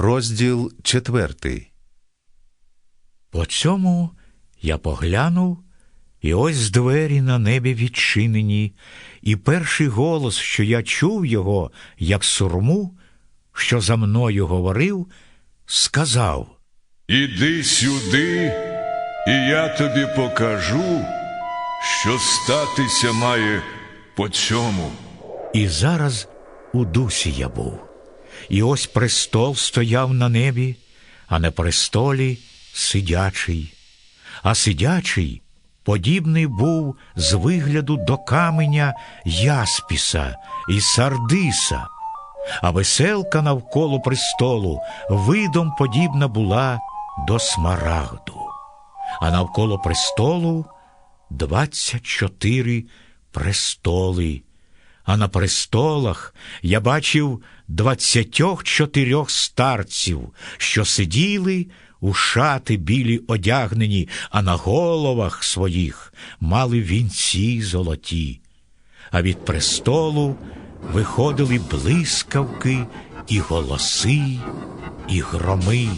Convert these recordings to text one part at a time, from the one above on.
Розділ четвертий. По цьому я поглянув, і ось двері на небі відчинені, і перший голос, що я чув його, як сурму, що за мною говорив, сказав. Іди сюди, і я тобі покажу, що статися має по цьому. І зараз у дусі я був. І ось престол стояв на небі, а на престолі сидячий. А сидячий подібний був з вигляду до каменя яспіса і сардиса, а веселка навколо престолу видом подібна була до смарагду, а навколо престолу двадцять чотири престоли а на престолах я бачив двадцятьох чотирьох старців, що сиділи у шати білі одягнені, а на головах своїх мали вінці золоті. А від престолу виходили блискавки і голоси, і громи,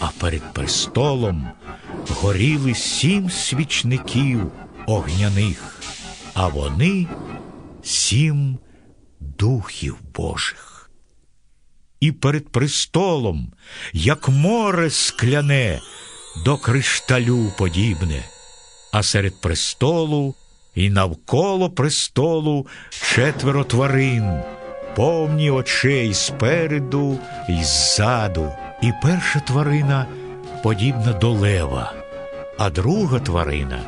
а перед престолом горіли сім свічників огняних, а вони сім духів Божих. І перед престолом, як море скляне, до кришталю подібне, а серед престолу і навколо престолу четверо тварин, повні очей спереду і ззаду. І перша тварина подібна до лева, а друга тварина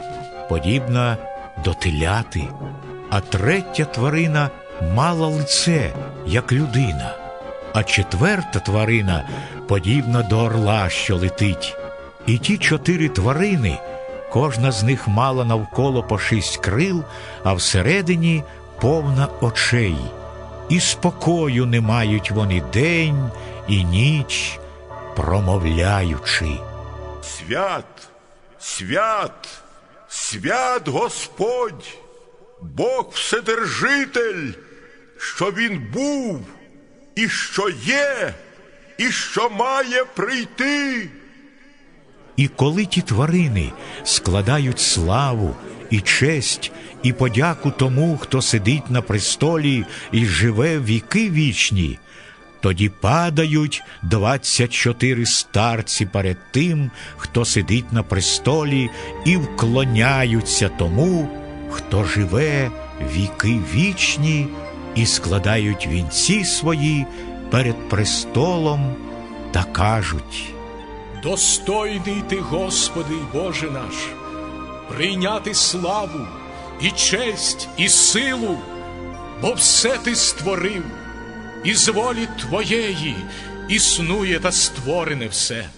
подібна до теляти а третя тварина мала лице, як людина, а четверта тварина подібна до орла, що летить. І ті чотири тварини, кожна з них мала навколо по шість крил, а всередині повна очей. І спокою не мають вони день і ніч, промовляючи. Свят, свят, свят Господь! Бог Вседержитель, що Він був, і що є, і що має прийти. І коли ті тварини складають славу і честь і подяку тому, хто сидить на престолі і живе віки вічні, тоді падають двадцять чотири старці перед тим, хто сидить на престолі, і вклоняються тому хто живе віки вічні і складають вінці свої перед престолом та кажуть. Достойний ти, Господи, Боже наш, прийняти славу і честь, і силу, бо все ти створив, і з волі Твоєї існує та створене все.